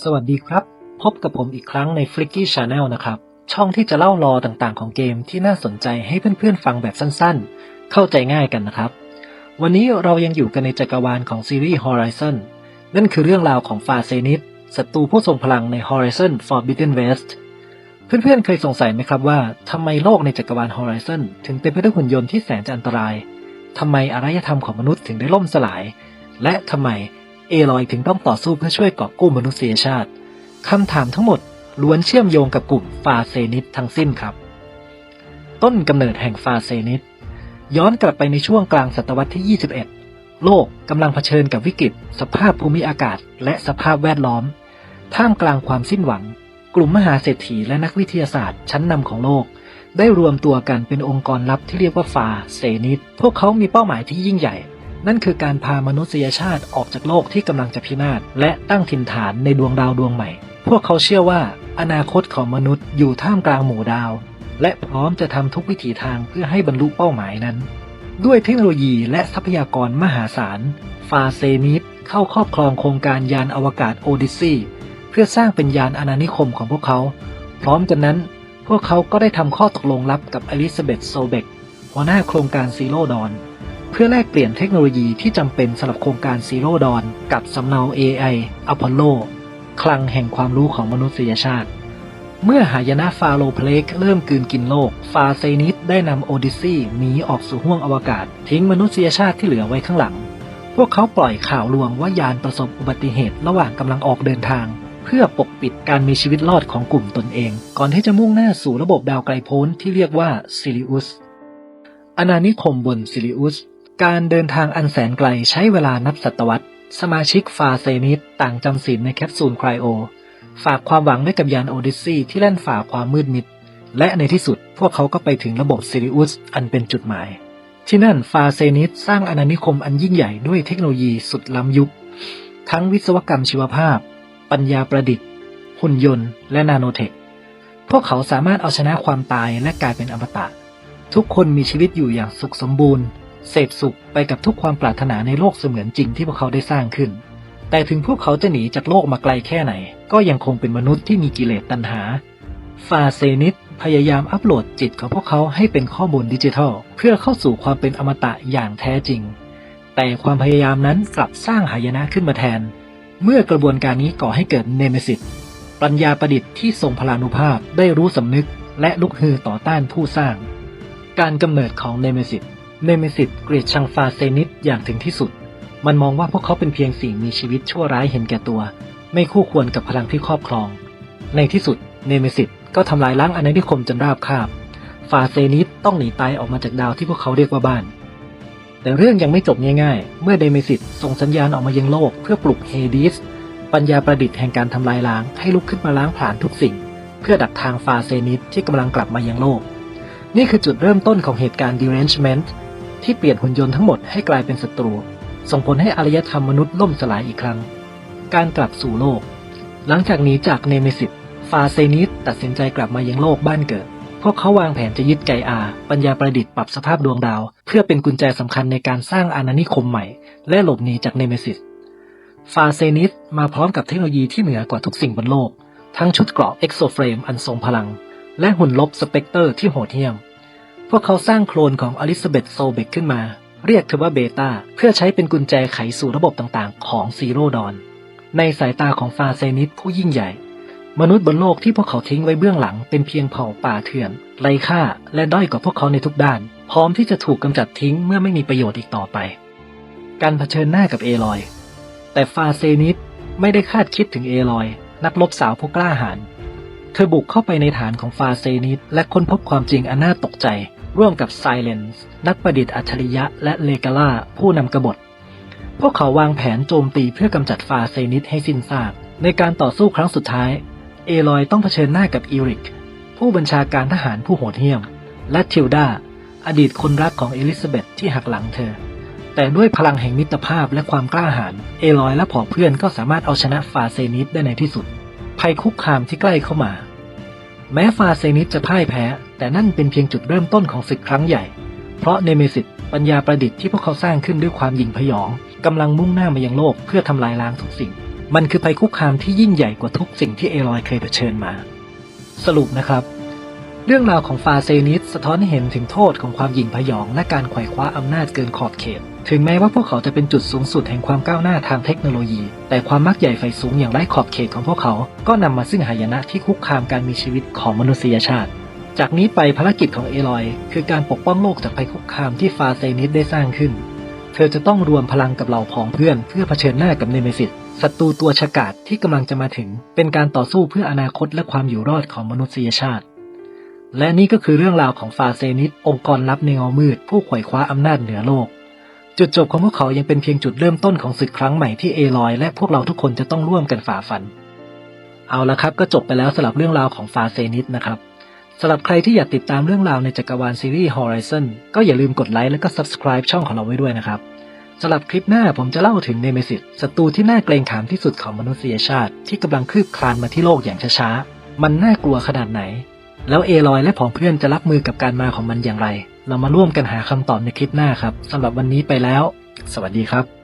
สวัสดีครับ พบกับผมอีกครั้งใน Flicky Channel นะครับ ช่องที่จะเล่ารอต่างๆ ของเกมที่น่าสนใจให้เพื่อนๆ ฟังแบบสั้นๆ เข้าใจง่ายกันนะครับ วันนี้เรายังอยู่กันในจักรวาลของซีรีส์ Horizon นั่นคือเรื่องราวของฟาเซนิสศัตรูผู้ทรงพลังใน Horizon Forbidden West เพื่อนๆ เคยสงสัยไหมครับว่าทำไมโลกในจักรวาล Horizon ถึงเต็มไปด้วยหุ่นยนต์ที่แสนจะอันตรายทำไมอารยธรรมของมนุษย์ถึงได้ล่มสลาย และทำไม เอลอยถึงต้องต่อสู้เพื่อช่วยกอบกู้มนุษยชาติคำถามทั้งหมดล้วนเชื่อมโยงกับกลุ่มฟาเซนิสทั้งสิ้นครับ ต้นกำเนิดแห่งฟาเซนิสย้อนกลับไปในช่วงกลางศตวรรษที่ 21 โลกกำลังเผชิญกับวิกฤต สภาพภูมิอากาศ และสภาพแวดล้อม ท่ามกลางความสิ้นหวัง กลุ่มมหาเศรษฐีและนักวิทยาศาสตร์ชั้นนำของโลก ได้รวมตัวกันเป็นองค์กรลับที่เรียกว่าฟาเซนิสพวกเขามีเป้าหมายที่ยิ่งใหญ่ นั่นคือการพามนุษยชาติออกจากโลกที่กำลังจะพินาศและตั้งถิ่นฐานในดวงดาวดวงใหม่ พวกเขาเชื่อว่า อนาคตของมนุษย์อยู่ท่ามกลางหมู่ดาว และพร้อมจะทำทุกวิถีทางเพื่อให้บรรลุเป้าหมายนั้น ด้วยเทคโนโลยีและทรัพยากรมหาศาล ฟาเซนิสเข้าครอบครองโครงการยานอวกาศโอดิซีเพื่อสร้างเป็นยานอาณานิคมของพวกเขา พร้อมกันนั้น พวกเขาก็ได้ทำข้อตกลงลับกับอลิซาเบธโซเบกหัวหน้าโครงการซีโรดอน เพื่อแลกเปลี่ยนเทคโนโลยีที่จำเป็นสำหรับโครงการซีโร่ดอนกับสำเนา AI อพอลโล คลังแห่งความรู้ของมนุษยชาติ เมื่อหายนะฟาโลเพลกเริ่มกืนกินโลก ฟาเซนิสได้นำโอดิซีหนีออกสู่ห้วงอวกาศ ทิ้งมนุษยชาติที่เหลือไว้ข้างหลัง พวกเขาปล่อยข่าวลวงว่ายานประสบอุบัติเหตุระหว่างกำลังออกเดินทาง เพื่อปกปิดการมีชีวิตรอดของกลุ่มตนเอง ก่อนที่จะมุ่งหน้าสู่ระบบดาวไกลโพ้นที่เรียกว่าซิริอุสอาณานิคมบนซิริอุส การเดินทางอันแสนไกลใช้เวลานับศตวรรษ สมาชิกฟาเซนิสต่างจำศีลในแคปซูลไครโอ ฝากความหวังไว้กับยานโอดิซีที่แล่นฝ่าความมืดมิด และในที่สุดพวกเขาก็ไปถึงระบบซิริอุสอันเป็นจุดหมาย ที่นั่นฟาเซนิสสร้างอาณานิคมอันยิ่งใหญ่ด้วยเทคโนโลยีสุดล้ำยุค ทั้งวิศวกรรมชีวภาพ ปัญญาประดิษฐ์ หุ่นยนต์ และนาโนเทค พวกเขาสามารถเอาชนะความตายและกลายเป็นอมตะ ทุกคนมีชีวิตอยู่อย่างสุขสมบูรณ์ เสพสุขไปกับทุกความปรารถนาในโลกเสมือนจริงที่พวกเขาได้สร้างขึ้น แต่ถึงพวกเขาจะหนีจากโลกมาไกลแค่ไหน ก็ยังคงเป็นมนุษย์ที่มีกิเลสตัณหา ฟาเซนิสพยายามอัปโหลดจิตของพวกเขาให้เป็นข้อมูลดิจิทัล เพื่อเข้าสู่ความเป็นอมตะอย่างแท้จริง แต่ความพยายามนั้นกลับสร้างหายนะขึ้นมาแทน เมื่อกระบวนการนี้ก่อให้เกิดเนเมซิสปัญญาประดิษฐ์ที่ทรงพลานุภาพได้รู้สำนึกและลุกฮือต่อต้านผู้สร้าง การกำเนิดของเนเมซิส เนเมซิสเกลียดชังฟาเซนิสอย่างถึงที่สุด มันมองว่าพวกเขาเป็นเพียงสิ่งมีชีวิตชั่วร้ายเห็นแก่ตัว ไม่คู่ควรกับพลังที่ครอบครอง ในที่สุดเนเมซิสก็ทำลายล้างอาณานิคมจนราบคาบ ฟาเซนิสต้องหนีตายออกมาจากดาวที่พวกเขาเรียกว่าบ้าน แต่เรื่องยังไม่จบง่ายๆ เมื่อเดเมซิสส่งสัญญาณออกมายังโลกเพื่อปลุกเฮดิสปัญญาประดิษฐ์แห่งการทำลายล้างให้ลุกขึ้นมาล้างผลาญทุกสิ่ง เพื่อดักทางฟาเซนิสที่กำลังกลับมายังโลก นี่คือจุดเริ่มต้นของเหตุการณ์ derangement ที่เปลี่ยนหุ่นยนต์ทั้งหมดให้กลายเป็นศัตรู ส่งผลให้อารยธรรมมนุษย์ล่มสลายอีกครั้ง การกลับสู่โลก หลังจากหนีจากเนเมซิสฟาเซนิสตัดสินใจกลับมายังโลกบ้านเกิด พวกเขาวางแผนจะยึดไกอาปัญญาประดิษฐ์ปรับสภาพดวงดาว เพื่อเป็นกุญแจสำคัญในการสร้างอาณานิคมใหม่ และหลบหนีจากเนเมซิสฟาเซนิสมาพร้อมกับเทคโนโลยีที่เหนือกว่าทุกสิ่งบนโลก ทั้งชุดเกราะเอ็กโซเฟรมอันทรงพลัง และหุ่นลบสเปกเตอร์ที่โหดเหี้ยม พวกเขาสร้างโคลนของอลิซาเบธโซเบกขึ้นมา เรียกเธอว่าเบต้าเพื่อใช้เป็นกุญแจไขสู่ระบบต่างๆ ของซีโรดอน ในสายตาของฟาเซนิสผู้ยิ่งใหญ่ มนุษย์บนโลกที่พวกเขาทิ้งไว้เบื้องหลังเป็นเพียงเผ่าป่าเถื่อนไร้ค่าและด้อยกว่าพวกเขาในทุกด้าน พร้อมที่จะถูกกำจัดทิ้งเมื่อไม่มีประโยชน์อีกต่อไป การเผชิญหน้ากับเอลอย แต่ฟาเซนิสไม่ได้คาดคิดถึงเอลอย นักรบสาวผู้กล้าหาญเธอบุกเข้าไปในฐานของฟาเซนิสและค้นพบความจริงอันน่าตกใจ ร่วมกับไซเลนส์นักประดิษฐ์อัจฉริยะและเลกาล่าผู้นำกบฏ พวกเขาวางแผนโจมตีเพื่อกำจัดฟาเซนิสให้สิ้นซาก ในการต่อสู้ครั้งสุดท้าย เอลอยต้องเผชิญหน้ากับอีริก ผู้บัญชาการทหารผู้โหดเหี้ยม และทิลดาอดีตคนรักของเอลิซาเบธที่หักหลังเธอ แต่ด้วยพลังแห่งมิตรภาพและความกล้าหาญเอลอยและผอเพื่อนก็สามารถเอาชนะฟาเซนิสได้ในที่สุดภัยคุกคามที่ใกล้เข้ามา แม้ฟาเซนิสจะพ่ายแพ้ แต่นั่นเป็นเพียงจุดเริ่มต้นของศึกครั้งใหญ่ เพราะเนเมซิสปัญญาประดิษฐ์ที่พวกเขาสร้างขึ้นด้วยความยิงพยองกำลังมุ่งหน้ามายังโลกเพื่อทำลายล้างทุกสิ่ง มันคือภัยคุกคามที่ยิ่งใหญ่กว่าทุกสิ่งที่เอลอยเคยเผชิญมา สรุปนะครับ เรื่องราวของฟาเซนิสสะท้อนให้เห็นถึงโทษของความยิงพยองและการไขว่คว้าอำนาจเกินขอบเขต ถึงแม้ว่าพวกเขาจะเป็นจุดสูงสุดแห่งความก้าวหน้าทางเทคโนโลยี แต่ความมักใหญ่ไฟสูงอย่างไร้ขอบเขตของพวกเขา ก็นำมาซึ่งหายนะที่คุกคามการมีชีวิตของมนุษยชาติ จากนี้ไปภารกิจของเอลอย คือการปกป้องโลกจากภัยคุกคามที่ฟาเซนิสได้สร้างขึ้น เธอจะต้องรวมพลังกับเหล่าพ้องเพื่อนเพื่อเผชิญหน้ากับเนเมซิสศัตรูตัวฉกาจที่กำลังจะมาถึง เป็นการต่อสู้เพื่ออนาคตและความอยู่รอดของมนุษยชาติ และนี่ก็คือเรื่องราวของฟาเซนิสองค์กรลับในเงามืด ผู้ขว่คว้าอำนาจเหนือโลก จุดจบของพวกเขายังเป็นเพียงจุดเริ่มต้นของศึกครั้งใหม่ที่เอลอยและพวกเราทุกคนจะต้องร่วมกันฝ่าฟัน เอาละครับก็จบไปแล้วสำหรับเรื่องราวของฟาเซนิสนะครับสำหรับใครที่อยากติดตามเรื่องราวในจักรวาลซีรีส์ Horizon ก็อย่าลืมกดไลค์และก็ Subscribe ช่องของเราไว้ด้วยนะครับสำหรับคลิปหน้าผมจะเล่าถึงเนเมซิสศัตรูที่น่าเกรงขามที่สุดของมนุษยชาติ ที่กำลังคืบคลานมาที่โลกอย่างช้าๆ มันน่ากลัวขนาดไหน แล้วเอลอยและผองเพื่อนจะรับมือกับการมาของมันอย่างไร เรามาร่วมกันหาคำตอบในคลิปหน้าครับสำหรับวันนี้ไปแล้ว สวัสดีครับ